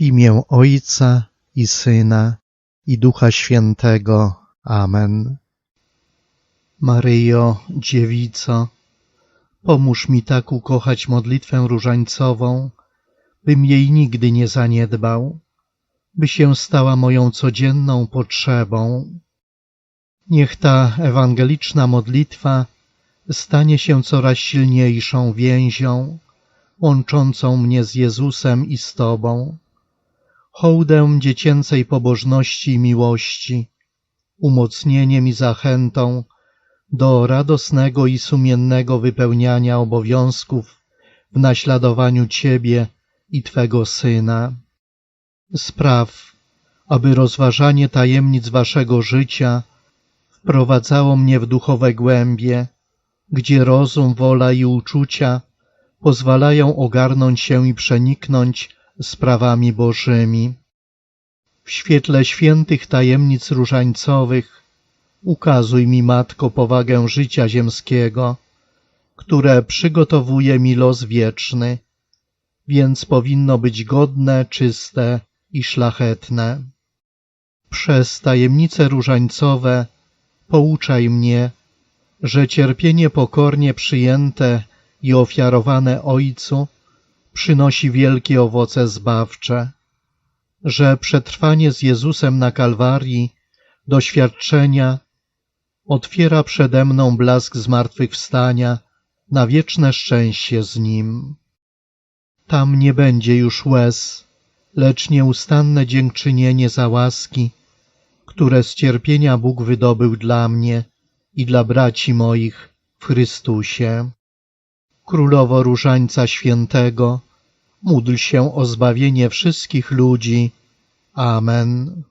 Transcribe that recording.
W imię Ojca i Syna i Ducha Świętego. Amen. Maryjo, Dziewico, pomóż mi tak ukochać modlitwę różańcową, bym jej nigdy nie zaniedbał, by się stała moją codzienną potrzebą. Niech ta ewangeliczna modlitwa stanie się coraz silniejszą więzią, łączącą mnie z Jezusem i z Tobą, hołdem dziecięcej pobożności i miłości, umocnieniem i zachętą do radosnego i sumiennego wypełniania obowiązków w naśladowaniu Ciebie i Twego Syna. Spraw, aby rozważanie tajemnic Waszego życia wprowadzało mnie w duchowe głębie, gdzie rozum, wola i uczucia pozwalają ogarnąć się i przeniknąć sprawami Bożymi. W świetle świętych tajemnic różańcowych ukazuj mi, Matko, powagę życia ziemskiego, które przygotowuje mi los wieczny, więc powinno być godne, czyste i szlachetne. Przez tajemnice różańcowe pouczaj mnie, że cierpienie pokornie przyjęte i ofiarowane Ojcu przynosi wielkie owoce zbawcze, że przetrwanie z Jezusem na Kalwarii doświadczenia otwiera przede mną blask zmartwychwstania na wieczne szczęście z Nim. Tam nie będzie już łez, lecz nieustanne dziękczynienie za łaski, które z cierpienia Bóg wydobył dla mnie i dla braci moich w Chrystusie. Królowo Różańca Świętego, módl się o zbawienie wszystkich ludzi. Amen.